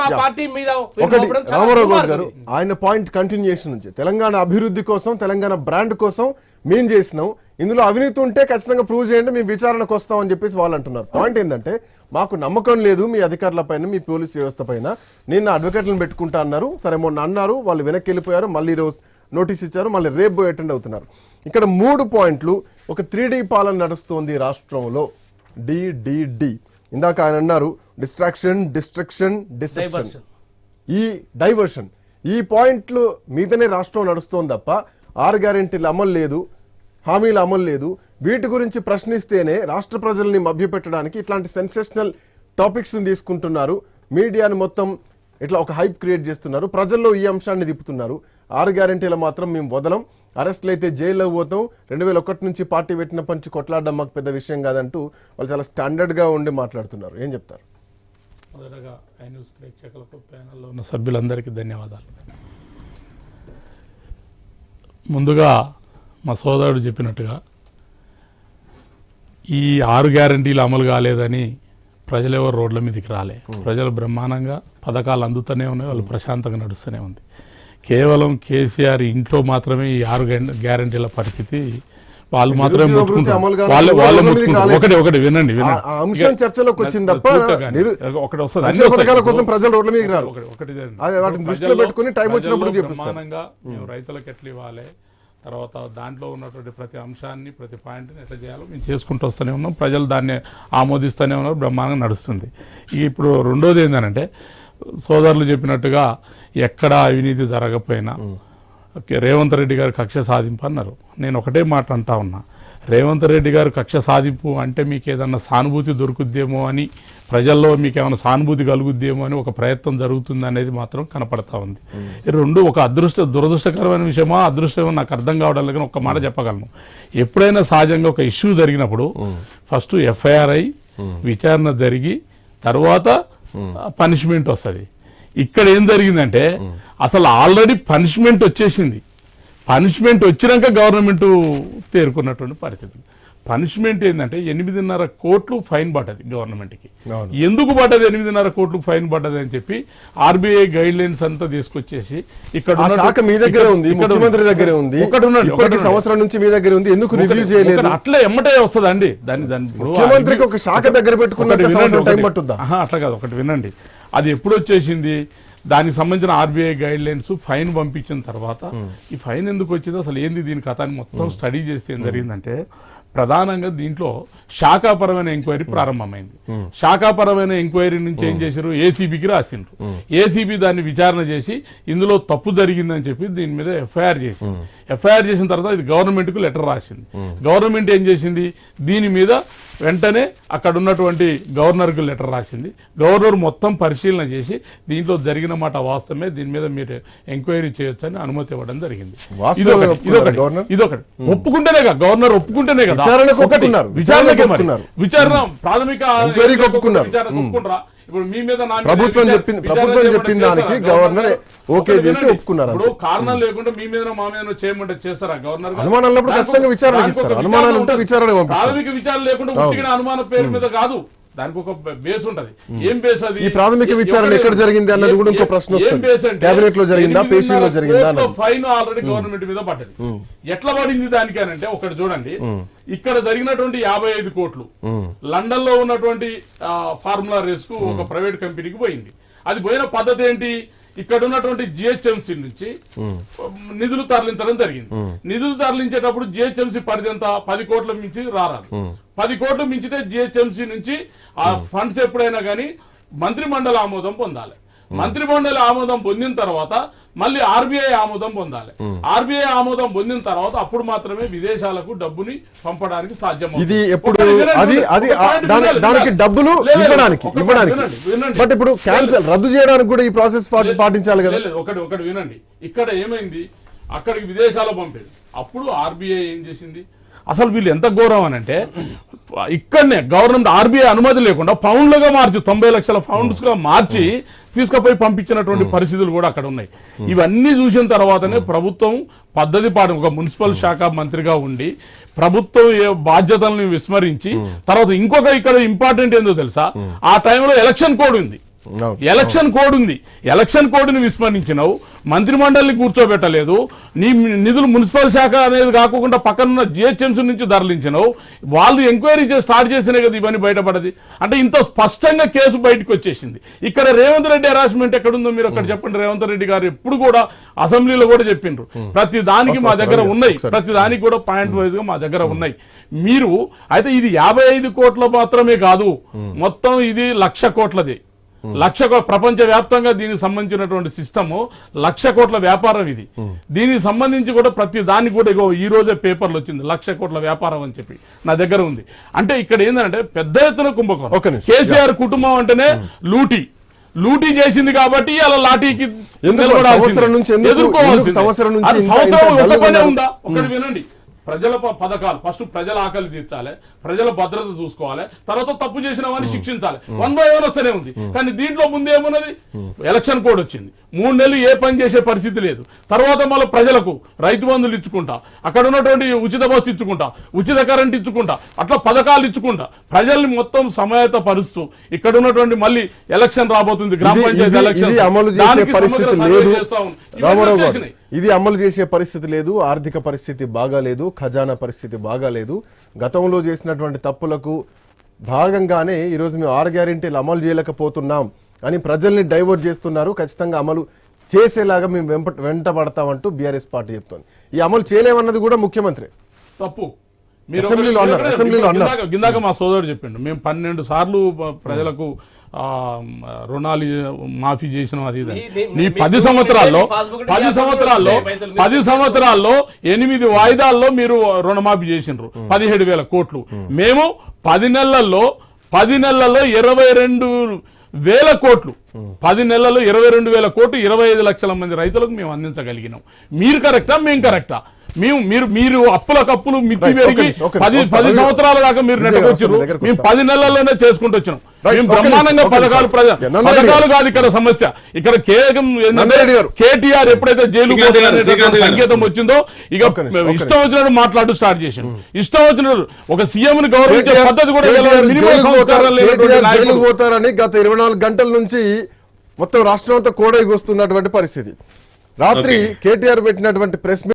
మా yeah. Party మీద మీరు ఒకటి మోపడం చాలా రామారావు గౌడ్ గారు. ఆయన పాయింట్ కంటిన్యూషన్ నుంచి తెలంగాణ అభివృద్ధి కోసం తెలంగాణ బ్రాండ్ కోసం మేం చేసినాం. ఇందులో అవినీతి ఉంటే ఖచ్చితంగా ప్రూవ్ చేయండి మేము విచారణకు వస్తాం అని చెప్పేసి వాళ్ళు అంటున్నారు. పాయింట్ ఏంటంటే మాకు నమ్మకం లేదు మీ అధికారుల పైన మీ పోలీస్ వ్యవస్థ పైన నేను అడ్వకేట్లను పెట్టుకుంటా అన్నారు. సరే మొన్న అన్నారు వాళ్ళు వెనక్కి వెళ్ళిపోయారు మళ్ళీ రోజు నోటీస్ ఇచ్చారు మళ్ళీ రేపు పోయి అటెండ్ అవుతున్నారు. ఇక్కడ మూడు పాయింట్లు ఒక త్రీ పాలన నడుస్తోంది రాష్ట్రంలో. డిడిడి ఇందాక ఆయన అన్నారు డిస్ట్రాక్షన్ డిస్ట్రక్షన్ డిస్ట్రక్షన్. ఈ డైవర్షన్. ఈ పాయింట్లు మీదనే రాష్ట్రం నడుస్తోంది తప్ప ఆరు గ్యారెంటీల అమలు లేదు హామీల అమలు లేదు. వీటి గురించి ప్రశ్నిస్తేనే రాష్ట్ర ప్రజల్ని మభ్యపెట్టడానికి ఇట్లాంటి సెన్సేషనల్ టాపిక్స్ తీసుకుంటున్నారు. మీడియాని మొత్తం ఇట్లా ఒక హైప్ క్రియేట్ చేస్తున్నారు. ప్రజల్లో ఈ అంశాన్ని తిప్పుతున్నారు. ఆరు గ్యారెంటీలు మాత్రం మేము వదలం. అరెస్ట్లు అయితే జైల్లో పోతాం. రెండు వేల ఒకటి నుంచి పార్టీ పెట్టిన పంచి కొట్లాడడం మాకు పెద్ద విషయం కాదంటూ వాళ్ళు చాలా స్టాండర్డ్గా ఉండి మాట్లాడుతున్నారు. ఏం చెప్తారు? మొదటగా ఐ న్యూస్ ప్రేక్షకులకు ప్యానల్లో ఉన్న సభ్యులందరికీ ధన్యవాదాలు. ముందుగా మా సోదరుడు చెప్పినట్టుగా ఈ ఆరు గ్యారంటీలు అమలు కాలేదని ప్రజలు ఎవరు రోడ్ల మీదకి రాలే. ప్రజలు బ్రహ్మాండంగా పథకాలు అందుతూనే ఉన్నాయి వాళ్ళు ప్రశాంతంగా నడుస్తూనే ఉంది. కేవలం కేసీఆర్ ఇంట్లో మాత్రమే ఈ ఆరు గ్యారంటీల పరిస్థితి వాళ్ళు మాత్రమే ముట్టుకుంటారు. వాళ్ళు ముట్టుకుంటారు. ఒకటి ఒకటి వినండి వినండి. ఆ అంశం చర్చలోకి వచ్చింది తప్ప ఒకటి వస్తుంది. పథకాల. కోసం ప్రజలు రోడ్ల మీదకి రారు. ఒకటి వాటిని దృష్టిలో పెట్టుకుని టైం వచ్చినప్పుడు. బ్రహ్మాండంగా మేము. రైతులకు ఎట్లా ఇవ్వాలి తర్వాత దాంట్లో ఉన్నటువంటి ప్రతి అంశాన్ని ప్రతి పాయింట్ని ఎట్లా చేయాలో మేము చేసుకుంటూ వస్తూనే ఉన్నాం. ప్రజలు దాన్ని ఆమోదిస్తూనే ఉన్నారు. బ్రహ్మాండంగా నడుస్తుంది. ఇప్పుడు రెండోది ఏంటంటే సోదరులు చెప్పినట్టుగా ఎక్కడ అవినీతి జరగకపోయినా రేవంత్ రెడ్డి గారు కక్ష సాధింపు అన్నారు. నేను ఒకటే మాట అంటా ఉన్నా. రేవంత్ రెడ్డి గారు కక్ష సాధింపు అంటే మీకు ఏదన్నా సానుభూతి దొరుకుద్దేమో అని ప్రజల్లో మీకు ఏమైనా సానుభూతి కలుగుద్దేమో అని ఒక ప్రయత్నం జరుగుతుంది అనేది మాత్రం కనపడతా ఉంది. రెండు ఒక అదృష్ట దురదృష్టకరమైన విషయమా అదృష్టమో నాకు అర్థం కావడం లేదు కానీ ఒక్క మాట చెప్పగలను. ఎప్పుడైనా సహజంగా ఒక ఇష్యూ జరిగినప్పుడు ఫస్ట్ ఎఫ్ఐఆర్ అయి విచారణ జరిగి తర్వాత పనిష్మెంట్ వస్తుంది. ఇక్కడ ఏం జరిగిందంటే అసలు ఆల్రెడీ పనిష్మెంట్ వచ్చేసింది పనిష్మెంట్ వచ్చినాక గవర్నమెంట్ తేరుకున్నటువంటి పరిస్థితి పనిష్మెంట్ ఏంటంటే ఎనిమిదిన్నర కోట్లు ఫైన్ పడ్డది గవర్నమెంట్కి. ఎందుకు పడ్డది ఎనిమిదిన్నర కోట్లు ఫైన్ పడ్డది అని చెప్పి ఆర్బీఐ గైడ్ లైన్స్ అంతా తీసుకొచ్చేసి ఇక్కడ శాఖ మీ దగ్గరే ఉంది ముఖ్యమంత్రి దగ్గరే ఉంది ఒకటి. సంవత్సరం నుంచి మీ దగ్గరే ఉంది ఎందుకు రివ్యూ చేయలేదు అట్లే ఎమ్మటే వస్తుంది అండి దాన్ని దాన్ని ఇప్పుడు ముఖ్యమంత్రికి ఒక శాఖ దగ్గర పెట్టుకున్నంత ఒకటి వినండి, సంవత్సరం టైం ఒకటి. పట్టుద్దా? ఆహా, అట్లా కాదు ఒకటి వినండి అది ఎప్పుడు వచ్చేసింది దానికి సంబంధించిన ఆర్బీఐ గైడ్ లైన్స్ ఫైన్ పంపించిన తర్వాత ఈ ఫైన్ ఎందుకు వచ్చిందో అసలు ఏంది దీని కథ అని మొత్తం స్టడీ చేస్తే ఏం జరిగిందంటే ప్రధానంగా దీంట్లో శాఖాపరమైన ఎంక్వైరీ ప్రారంభమైంది. శాఖాపరమైన ఎంక్వైరీ నుంచి ఏం చేశారు? ఏసీబీకి రాసిండ్రు. ఏసీబీ దాన్ని విచారణ చేసి ఇందులో తప్పు జరిగిందని చెప్పి దీని మీద ఎఫ్ఐఆర్ చేసింది. ఎఫ్ఐఆర్ చేసిన తర్వాత ఇది గవర్నమెంట్కు లెటర్ రాసింది. గవర్నమెంట్ ఏం చేసింది? దీని మీద వెంటనే అక్కడ ఉన్నటువంటి గవర్నర్కు లెటర్ రాసింది. గవర్నర్ మొత్తం పరిశీలన చేసి దీంట్లో జరిగిన మాట వాస్తవమే దీని మీద మీరు ఎంక్వైరీ చేయొచ్చని అనుమతి ఇవ్వడం జరిగింది. ఇదొకటి, ఒప్పుకుంటేనే కదా గవర్నర్ ఒప్పుకుంటేనే కదా. విచారణ ప్రాథమిక ఒప్పుకుంటారా? ఇప్పుడు మీ మీద ప్రభుత్వం విచారణ- చెప్పింది- విచారణ ప్రభుత్వం చెప్పిన? దానికి గవర్నర్ ఓకే చేసి. ఒప్పుకున్నారు ఇప్పుడు కారణం లేకుండా మీ మీద మా మీద చేయమంటే చేస్తారా గవర్నర్? అనుమానాలు ఖచ్చితంగా ఒక ఇస్తారు. విచారణ అనుమానాలు ఉంటే పంపిస్తారు. ప్రాథమిక విచారణ లేకుండా అనుమానం పేరు మీద కాదు దానికి ఒక బేస్ ఉంటది. ఏం బేస్ అది? ఈ ప్రాథమిక విచారణ ఎక్కడ జరిగింది అన్నది కూడా ఇంకో ప్రశ్న వస్తుంది. కేబినెట్లో జరిగిందా, ఎనిమిదిన్నర పేషీలో జరిగిందా. ఫైన్ ఆల్రెడీ గవర్నమెంట్ మీద పడ్డది. ఎట్లా పడింది దానికి అని అంటే ఒకటి చూడండి. ఇక్కడ జరిగినటువంటి యాభై ఐదు కోట్లు. లండన్లో ఉన్నటువంటి ఫార్ములా రేస్కు ఒక ప్రైవేట్ కంపెనీకి పోయింది. అది పోయిన పద్ధతి ఏంటి? ఇక్కడ ఉన్నటువంటి జిహెచ్ఎంసీ నుంచి నిధులు తరలించడం జరిగింది. నిధులు తరలించేటప్పుడు జిహెచ్ఎంసీ పరిధి ఎంత పది కోట్ల మించి రారాదు. పది కోట్లు మించితే జిహెచ్ఎంసీ నుంచి ఆ ఫండ్స్ ఎప్పుడైనా కానీ మంత్రి మండలి ఆమోదం పొందాలి. మంత్రి మండలి ఆమోదం పొందిన తర్వాత మళ్ళీ ఆర్బీఐ ఆమోదం పొందాలి. ఆర్బీఐ ఆమోదం పొందిన తర్వాత అప్పుడు మాత్రమే విదేశాలకు డబ్బుని పంపడానికి సాధ్యం ఇది ఎప్పుడు అది అది దానికి. డబ్బులు ఇవ్వడానికి ఇవ్వడానికి. బట్ ఇప్పుడు క్యాన్సిల్ రద్దు చేయడానికి కూడా ఈ ప్రాసెస్ పాటించాలి కదా? ఒకటి ఒకటి వినండి. ఇక్కడ ఏమైంది? అక్కడికి విదేశాలు పంపాడు అప్పుడు ఆర్బీఐ ఏం చేసింది? అసలు వీళ్ళు ఎంత ఘోరం అని అంటే ఇక్కడనే గవర్నమెంట్ ఆర్బీఐ అనుమతి లేకుండా పౌండ్లుగా మార్చి తొంభై లక్షల పౌండ్స్గా మార్చి తీసుకుపోయి పంపించినటువంటి పరిస్థితులు కూడా అక్కడ ఉన్నాయి. ఇవన్నీ చూసిన తర్వాతనే ప్రభుత్వం పద్ధతి పాటు ఒక మున్సిపల్ శాఖ మంత్రిగా ఉండి ప్రభుత్వం ఏ బాధ్యతలను విస్మరించి తర్వాత ఇంకొక ఇక్కడ ఇంపార్టెంట్ ఏందో తెలుసా? ఆ టైంలో ఎలక్షన్ కోడ్ ఉంది. ఎలక్షన్ కోడ్ ఉంది. ఎలక్షన్ కోడ్ని విస్మరించినావు. మంత్రి మండలిని కూర్చోబెట్టలేదు. నీ నిధులు మున్సిపల్ శాఖ అనేది కాకుండా పక్కనున్న జిహెచ్ఎంసీ నుంచి తరలించినావు. వాళ్ళు ఎంక్వైరీ చేసి స్టార్ట్ చేసినే కదా ఇవన్నీ బయటపడది అంటే ఇంత స్పష్టంగా కేసు బయటకు వచ్చేసింది. ఇక్కడ రేవంత్ రెడ్డి హెరాస్మెంట్ ఎక్కడుందో మీరు అక్కడ చెప్పండి. రేవంత్ రెడ్డి గారు ఎప్పుడు కూడా అసెంబ్లీలో కూడా చెప్పిండ్రు. ప్రతి దానికి మా దగ్గర ఉన్నాయి. ప్రతి దానికి కూడా పాయింట్ వైజ్గా మా దగ్గర ఉన్నాయి. మీరు అయితే ఇది యాభై ఐదు కోట్ల మాత్రమే కాదు. మొత్తం ఇది లక్ష కోట్లది. లక్ష కో- ప్రపంచ వ్యాప్తంగా దీనికి సంబంధించినటువంటి సిస్టమ్ లక్ష కోట్ల వ్యాపారం ఇది. దీనికి సంబంధించి కూడా ప్రతి దానికి కూడా ఇగో ఈ రోజే పేపర్లు వచ్చింది. లక్ష కోట్ల వ్యాపారం అని చెప్పి నా దగ్గర ఉంది. అంటే ఇక్కడ ఏంటంటే పెద్ద ఎత్తున కుంభకోణం. కేసీఆర్ కుటుంబం అంటేనే లూటీ. లూటీ చేసింది కాబట్టి అలా లాఠీకి నిలబడాల్సిందే. సంవత్సరం? ఉందా? ఒకటి వినండి. ప్రజల పథకాలు. ఫస్ట్ ప్రజల ఆకలి తీర్చాలి. ప్రజల భద్రత చూసుకోవాలి. తర్వాత తప్పు చేసిన వారిని శిక్షించాలి. వన్ బై వన్ వస్తూనే ఉంది. కానీ దీంట్లో ముందు ఏమున్నది? ఎలక్షన్ కోడ్ వచ్చింది. మూడు నెలలు ఏ పని చేసే పరిస్థితి లేదు. తర్వాత మళ్ళీ ప్రజలకు రైతు బంధువులు ఇచ్చుకుంటా. అక్కడ ఉన్నటువంటి ఉచిత బస్సు ఇచ్చుకుంటా. ఉచిత కరెంట్ ఇచ్చుకుంటా. అట్లా పథకాలు ఇచ్చుకుంటా. ప్రజల్ని మొత్తం సమాయత పరుస్తూ ఇక్కడ ఉన్నటువంటి మళ్ళీ ఎలక్షన్ రాబోతుంది. గ్రామ పంచాయతీ ఎలక్షన్ దానికి సమగ్ర సర్వే చేస్తా ఇది అమలు చేసే పరిస్థితి లేదు ఆర్థిక పరిస్థితి బాగాలేదు ఖజానా పరిస్థితి బాగాలేదు. గతంలో చేసినటువంటి తప్పులకు భాగంగానే ఈరోజు మేము ఆరు గ్యారెంటీలు అమలు చేయలేకపోతున్నాం అని ప్రజల్ని డైవర్ట్ చేస్తున్నారు. ఖచ్చితంగా అమలు చేసేలాగా మేము వెంట వెంటబడతామంటూ బీఆర్ఎస్ పార్టీ చెప్తోంది. ఈ అమలు చేయలేమన్నది కూడా ముఖ్యమంత్రి. తప్పు. అసెంబ్లీలో అన్నారు, అసెంబ్లీలో అన్నారు. ఇందాక మా సోదరుడు చెప్పిండు మేము పన్నెండు సార్లు ప్రజలకు రుణాలు మాఫీ చేసినాం అది నీ పది సంవత్సరాల్లో పది సంవత్సరాల్లో పది సంవత్సరాల్లో ఎనిమిది వాయిదాల్లో మీరు రుణమాఫీ చేసిండ్రు పదిహేడు వేల కోట్లు. మేము పది నెలల్లో పది నెలల్లో ఇరవై రెండు వేల కోట్లు. పది నెలల్లో ఇరవై రెండు వేల కోట్లు ఇరవై ఐదు లక్షల మంది రైతులకు మేము అందించగలిగినాం. మీరు కరెక్టా? మేము కరెక్టా? మేము మీరు మీరు అప్పులకు అప్పులు మిత్తి Right, పెరిగి పది. పది. సంవత్సరాల దాకా మీరు నెట్టకొచ్చారు మేము. పది నెలల్లోనే చేసుకుంటూ వచ్చినాం మేము బ్రహ్మాండంగా పథకాలు పథకాలు కాదు ఇక్కడ సమస్య ఇక్కడ కేవలం. కేటీఆర్ ఎప్పుడైతే జైలు. సంకేతం వచ్చిందో ఇక ఇష్టం వచ్చినట్టు మాట్లాడు స్టార్ట్ చేశాను ఇష్టం వచ్చినట్టు ఒక సీఎం ని గౌరవించే పద్ధతి కూడా పోతారని గత ఇరవై నాలుగు గంటల నుంచి మొత్తం రాష్ట్రం అంతా కోడైకి వస్తున్నటువంటి పరిస్థితి రాత్రి కేటీఆర్ పెట్టినటువంటి ప్రెస్